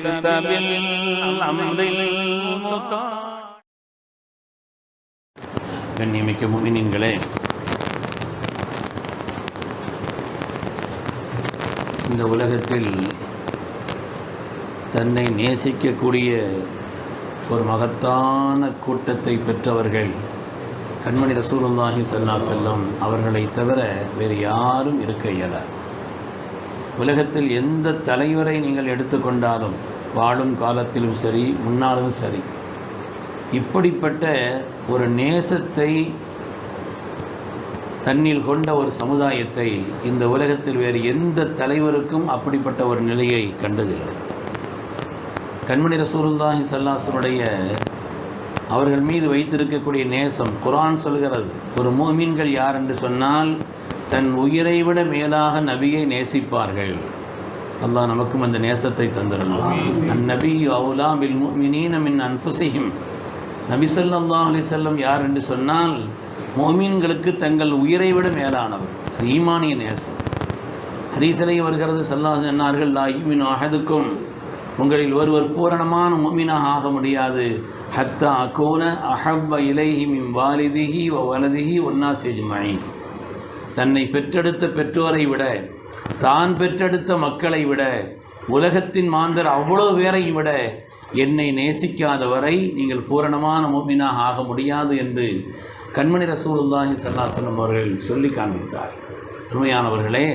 جئت بالأمر المطاع கண்ணியமிக்க முமினின்களே இந்த உலகத்தில் தன்னை நேசிக்கக்கூடிய ஒரு மகத்தான கூட்டத்தை பெற்றவர்கள் கண்மணி ரசூலுல்லாஹி ஸல்லல்லாஹு அலைஹி செல்லம் அவர்களை தவிர வேறு யாரும் இருக்க இயலாது உலகத்தில் எந்த தலைவரை நீங்கள் எடுத்துக்கொண்டாலும் வாழும் காலத்திலும் சரி முன்னாலும் சரி. இப்படிப்பட்ட ஒரு நேசத்தை தன்னில் கொண்ட ஒரு சமுதாயத்தை இந்த உலகத்தில் வேறு எந்த தலைவருக்கும் அப்படிப்பட்ட ஒரு நிலையை கண்டதில்லை. கண்மணி ரசூலுல்லாஹி சல்லாசனுடைய அவர்கள் மீது வைத்திருக்கக்கூடிய நேசம் குரான் சொல்கிறது ஒரு மூமீன்கள் யார் என்று சொன்னால் தன் உயிரை விட மேலாக நபியை நேசிப்பார்கள். அல்லாஹ் நமக்கும் அந்த நேசத்தை தந்திரணும் அந்நபி அவுலா பில் மின் அன்ஃபுஸிஹிம். நபி ஸல்லல்லாஹு அலைஹி வஸல்லம் யார் என்று சொன்னால் மோமீன்களுக்கு தங்கள் உயிரை விட மேலானவர். அது ஈமானிய நேசம். ஹதீஸிலே வருகிறது சல்லாஹ் சொன்னார்கள் லா யூமின் அஹதுக்கும். உங்களில் ஒருவர் பூரணமான மோமினாக ஆக முடியாது. ஹத்தா அகோன அஹப்ப இலைஹி மின் வாலிதிஹி வ வலதிஹி ஒன்னா செஜ்மாயி தன்னை பெற்றெடுத்த பெற்றோரை விட தான் பெற்றெடுத்த மக்களை விட உலகத்தின் மாந்தர் அவ்வளவு பேரையும் விட என்னை நேசிக்காதவரை நீங்கள் பூரணமான மோமினாக ஆக முடியாது என்று கண்மணி ரசூலுல்லாஹி சல்லாசனம் அவர்கள் சொல்லி காண்பித்தார். உண்மையானவர்களே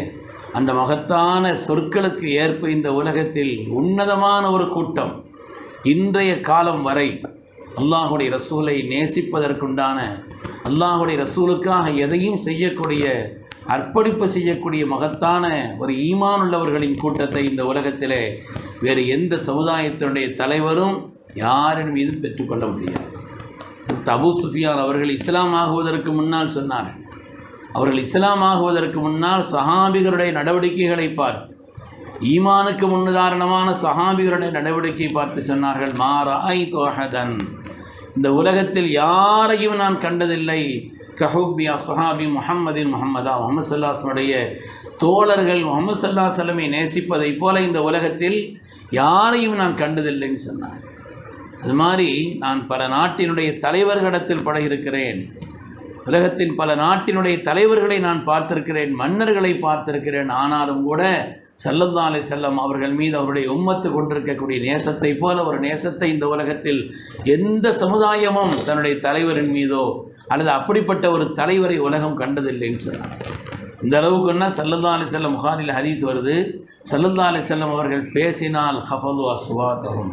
அந்த மகத்தான சொற்களுக்கு ஏற்ப இந்த உலகத்தில் உன்னதமான ஒரு கூட்டம் இன்றைய காலம் வரை அல்லாஹுடைய ரசூலை நேசிப்பதற்குண்டான அல்லாஹுடைய ரசூலுக்காக எதையும் செய்யக்கூடிய அர்ப்பணிப்பு செய்யக்கூடிய மகத்தான ஒரு ஈமான் உள்ளவர்களின் கூட்டத்தை இந்த உலகத்தில் வேறு எந்த சமுதாயத்தினுடைய தலைவரும் யாரின் மீதும் பெற்றுக்கொள்ள முடியாது. தபு சுஃபியான் அவர்கள் இஸ்லாம் ஆகுவதற்கு முன்னால் சொன்னார்கள் அவர்கள் இஸ்லாம் ஆகுவதற்கு முன்னால் சஹாபிகளுடைய நடவடிக்கைகளை பார்த்து ஈமானுக்கு முன்னுதாரணமான சஹாபிகளுடைய நடவடிக்கை பார்த்து சொன்னார்கள் மாராய் தோஹதன். இந்த உலகத்தில் யாரையும் நான் கண்டதில்லை. கஹூபி அசஹாபி முஹம்மதின் முஹம்மதா முகமது சல்லாஸ்னுடைய தோழர்கள் முகமது சல்லா சல்லமை நேசிப்பதைப் போல இந்த உலகத்தில் யாரையும் நான் கண்டதில்லைன்னு சொன்னார் அது மாதிரி நான் பல நாட்டினுடைய தலைவர்களிடத்தில் பழகிருக்கிறேன் உலகத்தின் பல நாட்டினுடைய தலைவர்களை நான் பார்த்திருக்கிறேன் மன்னர்களை பார்த்திருக்கிறேன். ஆனாலும் கூட சல்லல்லா செல்லம் அவர்கள் மீது அவருடைய உம்மத்து கொண்டிருக்கக்கூடிய நேசத்தை போல ஒரு நேசத்தை இந்த உலகத்தில் எந்த சமுதாயமும் தன்னுடைய தலைவரின் மீதோ அல்லது அப்படிப்பட்ட ஒரு தலைவரை உலகம் கண்டதில்லைன்னு சொன்னார் இந்த அளவுக்குன்னா சல்லல்லா அலி செல்லம் முகானில் ஹதீஸ் வருது. சல்லல்லா அலி செல்லம் அவர்கள் பேசினால் ஹஃபது அஸ்வாத்தகும்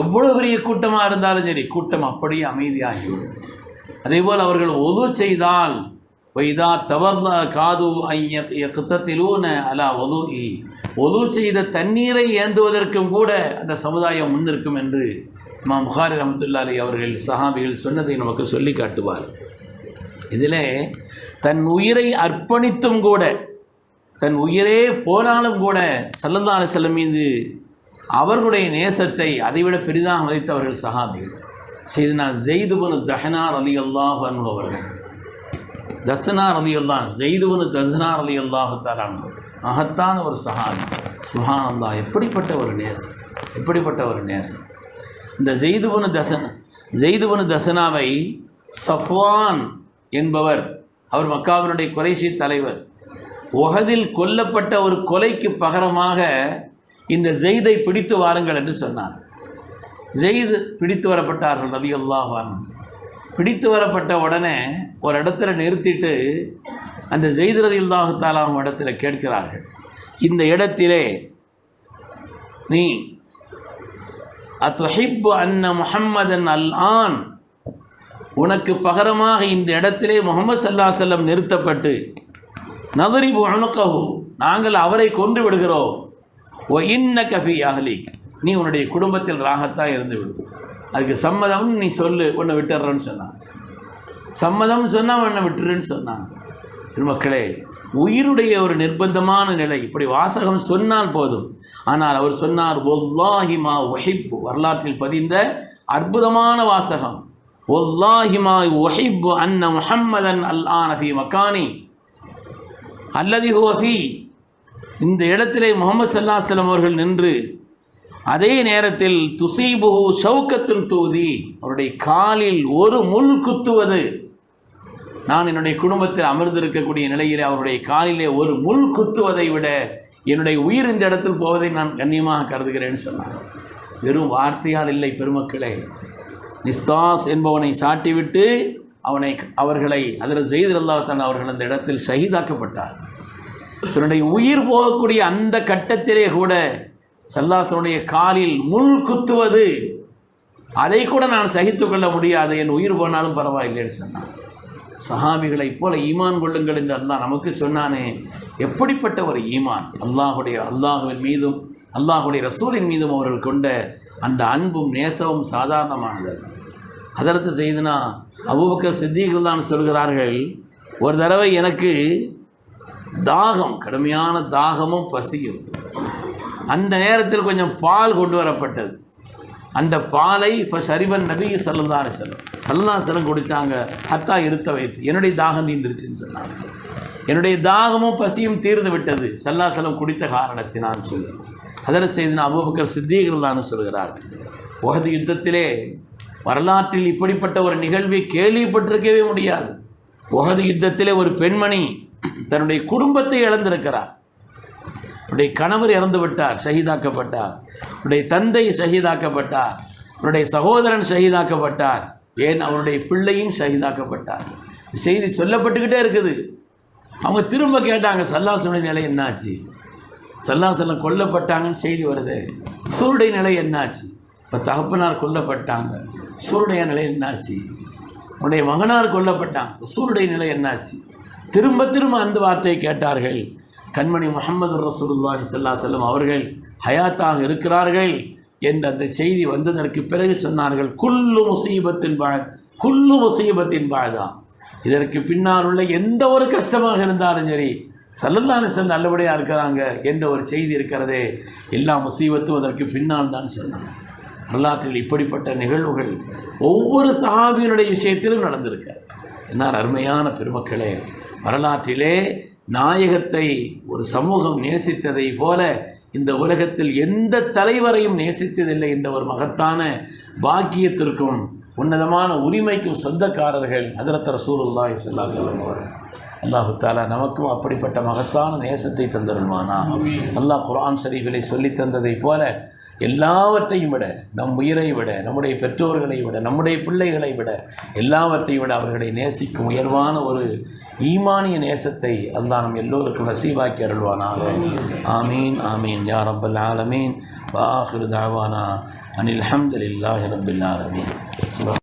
எவ்வளவு பெரிய கூட்டமாக இருந்தாலும் சரி கூட்டம் அப்படியே அமைதியாகிவிடும். அதேபோல் அவர்கள் ஒது செய்தால் வைதா தவர்ல காது குத்தத்திலூன அலா ஒலு ஒது செய்த தண்ணீரை ஏந்துவதற்கும் கூட அந்த சமுதாயம் முன்னிற்கும் என்று மா புகாரி ரமத்துல்லாலி அவர்கள் சஹாபிகள் சொன்னதை நமக்கு சொல்லி காட்டுவார். இதிலே தன் உயிரை அர்ப்பணித்தும் கூட தன் உயிரே போனாலும் கூட சல்லந்தான செல்லம் மீது அவர்களுடைய நேசத்தை அதைவிட பெரிதாக மதித்தவர்கள் சஹாபிகள். செய்தனா ஜெய்துபனு தஹனார் அலி அல்லாஹ் அவர்கள். தசனார் அலி ஜெய்துவனு தசனா தசனார் அலி அல்லாஹு மகத்தான ஒரு சஹாபி. சுஹானந்தா எப்படிப்பட்ட ஒரு நேசம் எப்படிப்பட்ட ஒரு நேசம் இந்த ஜெய்துவனு தசன் ஜெய்துவனு தசனாவை சஃப்வான் என்பவர் அவர் மக்காவினுடைய குறைசி தலைவர். உகதில் கொல்லப்பட்ட ஒரு கொலைக்கு பகரமாக இந்த ஜெய்தை பிடித்து வாருங்கள் என்று சொன்னார். ஜெயித் பிடித்து வரப்பட்டார்கள் ரதி அல்லாஹான் பிடித்து வரப்பட்ட உடனே ஒரு இடத்துல நிறுத்திட்டு அந்த ஜெயித் அவங்க இடத்துல கேட்கிறார்கள். இந்த இடத்திலே நீ அத்ஹிப்பு அன்ன முஹம்மதன் அல் ஆன் உனக்கு பகரமாக இந்த இடத்திலே முகமது சல்லா செல்லம் நிறுத்தப்பட்டு நதரிபு அணுக்கஹு நாங்கள் அவரை கொன்று விடுகிறோம். ஒ இன்ன கஃபி அஹ்லி நீ உன்னுடைய குடும்பத்தில் ராகத்தாக இருந்து விடுவோம் அதுக்கு சம்மதம்னு நீ சொல்லு உன்னை விட்டுறேன்னு சொன்னான் சம்மதம் சொன்னால் உன்னை விட்டுருன்னு சொன்னான் மக்களே உயிருடைய ஒரு நிர்பந்தமான நிலை இப்படி வாசகம் சொன்னால் போதும். ஆனால் அவர் சொன்னார் ஒல்லாஹிமா ஒஹிப்பு வரலாற்றில் பதிந்த அற்புதமான வாசகம். ஒல்லாஹிமா ஒஹிப்பு அன்ன முஹம்மதன் அல்லானஃபி மக்கானி அல்லதி ஹோஃபி இந்த இடத்திலே முகமது சல்லாஹ் அவர்கள் நின்று அதே நேரத்தில் துசீபுஹு சவுக்கத்தில் தூதி அவருடைய காலில் ஒரு முள் குத்துவது. நான் என்னுடைய குடும்பத்தில் அமர்ந்திருக்கக்கூடிய நிலையில் அவருடைய காலிலே ஒரு முள் குத்துவதை விட என்னுடைய உயிர் இந்த இடத்தில் போவதை நான் கண்ணியமாக கருதுகிறேன்னு சொன்னார். வெறும் வார்த்தையால் இல்லை பெருமக்களே. நிஸ்தாஸ் என்பவனை சாட்டிவிட்டு அவனை அவர்களை அதில் செய்து அல்லாஹான் அவர்கள் அந்த இடத்தில் ஷஹீதாக்கப்பட்டார். தன்னுடைய உயிர் போகக்கூடிய அந்த கட்டத்திலே கூட சல்லாசனுடைய காலில் முள் குத்துவது. அதை கூட நான் சகித்து கொள்ள முடியாது. என் உயிர் போனாலும் பரவாயில்லைன்னு சொன்னான். சஹாபிகளைப் போல ஈமான் கொள்ளுங்கள் என்று அல்லாஹ் நமக்கு சொன்னானே. எப்படிப்பட்ட ஒரு ஈமான்? அல்லாஹுடைய அல்லாஹுவின் மீதும் அல்லாஹுடைய ரசூலின் மீதும் அவர்கள் கொண்ட அந்த அன்பும் நேசமும் சாதாரணமானது. அதற்கு செய்துனா அபுபக்கர் சித்திகள் தான் சொல்கிறார்கள் ஒரு தடவை எனக்கு தாகம் கடுமையான தாகமும் பசியும். அந்த நேரத்தில் கொஞ்சம் பால் கொண்டு வரப்பட்டது. அந்த பாலை இப்போ சரிவன் நபி சல்லல்லாஹு செல்லம் சல்லா செல்லம் குடித்தாங்க ஹத்தா இருத்த வைத்து. என்னுடைய தாகம் தீர்ந்துருச்சுன்னு சொன்னாங்க. என்னுடைய தாகமும் பசியும் தீர்ந்து விட்டது. சல்லா செல்லம் குடித்த காரணத்தினான் சொல்லு. அதில் செய்து அபூபக்கர் சித்திகள் தான் சொல்கிறார் உகது யுத்தத்திலே வரலாற்றில் இப்படிப்பட்ட ஒரு நிகழ்வை கேள்விப்பட்டிருக்கவே முடியாது. உகது யுத்தத்திலே ஒரு பெண்மணி தன்னுடைய குடும்பத்தை இழந்திருக்கிறார். உடைய கணவர் இறந்து விட்டார் ஷஹீதாக்கப்பட்டார். உடைய தந்தை ஷஹீதாக்கப்பட்டார். உன்னுடைய சகோதரன் ஷஹீதாக்கப்பட்டார். ஏன்? அவருடைய பிள்ளையும் ஷஹீதாக்கப்பட்டார். செய்தி சொல்லப்பட்டுக்கிட்டே இருக்குது. அவங்க திரும்ப கேட்டாங்க சல்லாசனுடைய நிலை என்னாச்சு? சல்லாசலம் கொல்லப்பட்டாங்கன்னு செய்தி வருது. சூருடைய நிலை என்னாச்சு? இப்போ தகப்பனார் கொல்லப்பட்டாங்க. சூருடைய நிலை என்னாச்சு? உன்னுடைய மகனார் கொல்லப்பட்டாங்க சூருடைய நிலை என்னாச்சு? திரும்ப திரும்ப அந்த வார்த்தையை கேட்டார்கள். கண்மணி முகமது ரசூலுல்லாஹி சல்லா செல்லம் அவர்கள் ஹயாத்தாக இருக்கிறார்கள் என்ற அந்த செய்தி வந்ததற்கு பிறகு சொன்னார்கள் குல்லு முசீபத்தின் வாழ் குல்லு முசீபத்தின் பாழ்தான் இதற்கு பின்னால் உள்ள எந்த ஒரு கஷ்டமாக இருந்தாலும் சரி சல்லல்லான செல் நல்லபடியாக இருக்கிறாங்க என்ற ஒரு செய்தி இருக்கிறதே எல்லா முசீபத்தும் அதற்கு பின்னால் தான் சொன்னாங்க. வரலாற்றில் இப்படிப்பட்ட நிகழ்வுகள் ஒவ்வொரு சஹாபியினுடைய விஷயத்திலும் நடந்திருக்க என்னார் அருமையான பெருமக்களே வரலாற்றிலே நாயகத்தை ஒரு சமூகம் நேசித்ததை போல இந்த உலகத்தில் எந்த தலைவரையும் நேசித்ததில்லை என்ற ஒரு மகத்தான பாக்கியத்திற்கும் உன்னதமான உரிமைக்கும் சொந்தக்காரர்கள் ஹதரத் ரசூலுல்லாஹி ஸல்லல்லாஹு அலைஹி வஸல்லம் அவர்கள். அல்லாஹு தாலா நமக்கும் அப்படிப்பட்ட மகத்தான நேசத்தை தந்தருள்வானா? அல்லாஹ் குர்ஆன் ஷரீஃபிலே சொல்லித் தந்ததைப் போல எல்லாவற்றையும் விட நம் உயிரை விட நம்முடைய பெற்றோர்களை விட நம்முடைய பிள்ளைகளை விட எல்லாவற்றையும் விட அவர்களை நேசிக்கும் உயர்வான ஒரு ஈமானிய நேசத்தை அல்லா நம் எல்லோருக்கும் நசீவாக்கி அருள்வானாக. ஆமீன் ஆமீன். யா ரப்பல் ஆலமீன். வாஹிரு தாவானா. அனில் ஹம்துலில்லாஹி ரபில் ஆலமீன்.